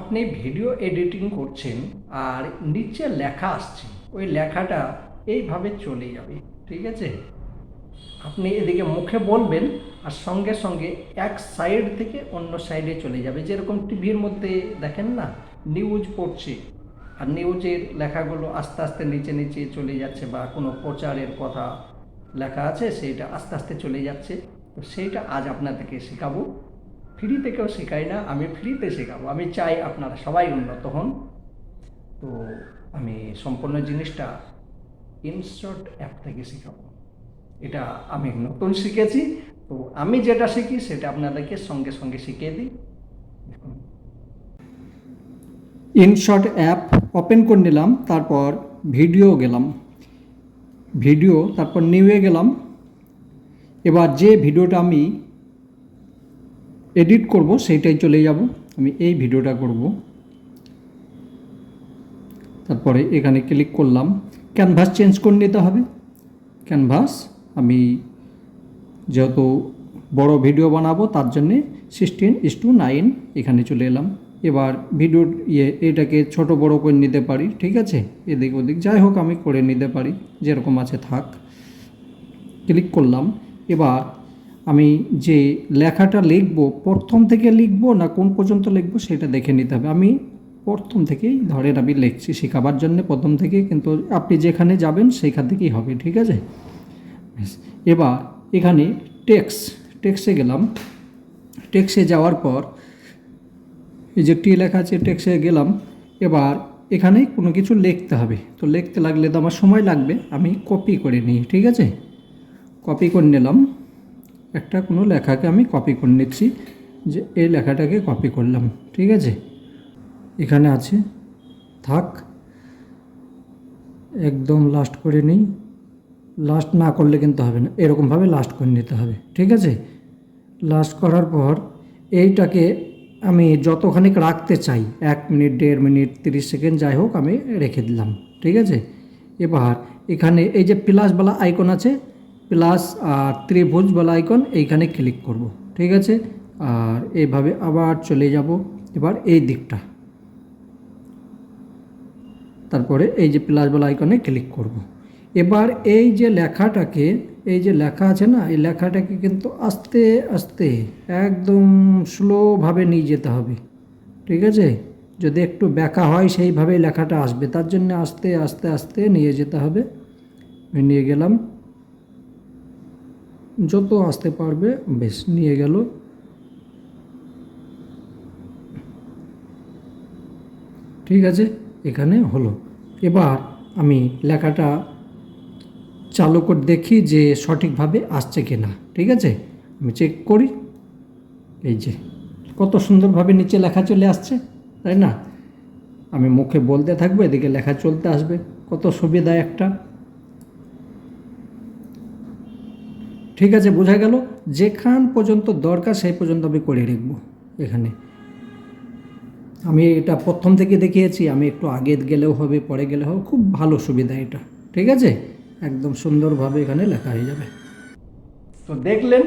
আপনি video editing করছেন আর নিচে লেখা আসছে, ওই লেখাটা এইভাবে চলে যাবে, ঠিক আছে? আপনি এদিকে মুখে বলবেন আর সঙ্গে সঙ্গে এক সাইড থেকে অন্য সাইডে চলে যাবে, যেরকম টিভির মধ্যে দেখেন না নিউজ পড়ছে, আর নিউজের লেখাগুলো আস্তে আস্তে নিচে নিচে চলে যাচ্ছে বা কোনো প্রচারের কথা লেখা আছে, সেইটা আস্তে আস্তে চলে যাচ্ছে। তো সেইটা আজ আপনাদেরকে শেখাবো। ফ্রিতে কেউ শেখাই না, আমি ফ্রিতে শেখাবো। আমি চাই আপনারা সবাই উন্নত হন। তো আমি সম্পূর্ণ জিনিসটা ইনশর্ট অ্যাপ থেকে শেখাবো। এটা আমি নতুন শিখেছি। তো আমি যেটা শিখি সেটা আপনাদেরকে সঙ্গে সঙ্গে শিখিয়ে দিই। ইনশর্ট অ্যাপ ওপেন করে নিলাম, তারপর ভিডিও গেলাম। ভিডিও তারপর নিউয়ে গেলাম। এবার যে ভিডিওটা আমি এডিট করব, সেইটাই চলে যাব। আমি এই ভিডিওটা করব। তারপরে এখানে ক্লিক করলাম। ক্যানভাস চেঞ্জ করে নিতে হবে। ক্যানভাস, আমি যেহেতু বড় ভিডিও বানাবো, তার জন্যে সিক্সটিন ইস টু নাইন এখানে চলে এলাম। এবার ভিডিওর ইয়ে এটাকে ছোট বড় করে নিতে পারি, ঠিক আছে? এদিক ওদিক, যাই হোক, আমি করে নিতে পারি, যেরকম আছে থাক। ক্লিক করলাম। এবার আমি যে লেখাটা লিখব, প্রথম থেকে লিখব না কোন পর্যন্ত লিখব সেটা দেখে নিতে হবে। আমি প্রথম থেকেই ধরেন আমি লিখছি শেখাবার জন্য প্রথম থেকে, কিন্তু আপনি যেখানে যাবেন সেখান থেকেই হবে, ঠিক আছে? এবার এখানে টেক্স, টেক্সে গেলাম। টেক্সে যাওয়ার পর এই যে টি লেখা আছে টেক্সে গেলাম। এবার এখানে কোনো কিছু লিখতে হবে, তো লিখতে লাগলে তো আমার সময় লাগবে, আমি কপি করে নিই, ঠিক আছে? কপি করে নিলাম। একটা কোনো লেখাকে আমি কপি করে নিচ্ছি, যে এই লেখাটাকে কপি করলাম, ঠিক আছে? এখানে আছে, থাক, একদম লাস্ট করে নিই। লাস্ট না করলে কিন্তু হবে না, এরকমভাবে লাস্ট করে নিতে হবে, ঠিক আছে? লাস্ট করার পর এইটাকে আমি যতখানি রাখতে চাই, এক মিনিট, দেড় মিনিট, তিরিশ সেকেন্ড যাই হোক, আমি রেখে দিলাম, ঠিক আছে? এবার এখানে এই যে প্লাসওয়ালা আইকন আছে প্লাস আর ত্রিভুজওয়ালা আইকন এইখানে ক্লিক করব, ঠিক আছে? আর এইভাবে আবার চলে যাব এবার এই দিকটা। তারপরে এই যে প্লাসওয়ালা আইকনে ক্লিক করব। এবার এই যে লেখাটাকে, এই যে লেখা আছে না, এই লেখাটাকে কিন্তু আস্তে আস্তে, একদম স্লোভাবে নিয়ে যেতে হবে, ঠিক আছে? যদি একটু ব্যাকা হয়, সেইভাবেই লেখাটা আসবে, তার জন্য আস্তে আস্তে আস্তে নিয়ে যেতে হবে। নিয়ে গেলাম। যত আসতে পারবে, বেশ, নিয়ে গেল। ঠিক আছে, এখানে হলো। এবার আমি লেখাটা চালু করে দেখি যে সঠিকভাবে আসছে কি না ঠিক আছে, আমি চেক করি। এই যে, কত সুন্দরভাবে নিচে লেখা চলে আসছে, তাই না? আমি মুখে বলতে থাকব, এদিকে লেখা চলতে আসবে। কত সুবিধা একটা। ঠিক আছে, বোঝা গেল, যেখান পর্যন্ত দরকার সেই পর্যন্ত আমি করে রাখব এখানে। আমি এটা প্রথম থেকে দেখিয়েছি, আমি একটু আগে গেলেও হবে, পরে গেলে হবে, খুব ভালো সুবিধা এটা, ঠিক আছে? একদম সুন্দরভাবে এখানে লেখা হয়ে যাবে। তো দেখলেন,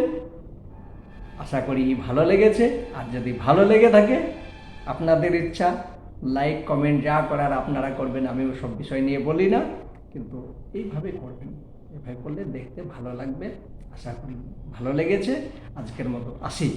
আশা করি ভালো লেগেছে, আর যদি ভালো লেগে থাকে, আপনাদের ইচ্ছা, লাইক, কমেন্ট যা করার আপনারা করবেন আমি সব বিষয় নিয়ে বলি না, কিন্তু এইভাবে করবেন। এভাবে করলে দেখতে ভালো লাগবে। আশা করি ভালো লেগেছে। আজকের মতো আসি।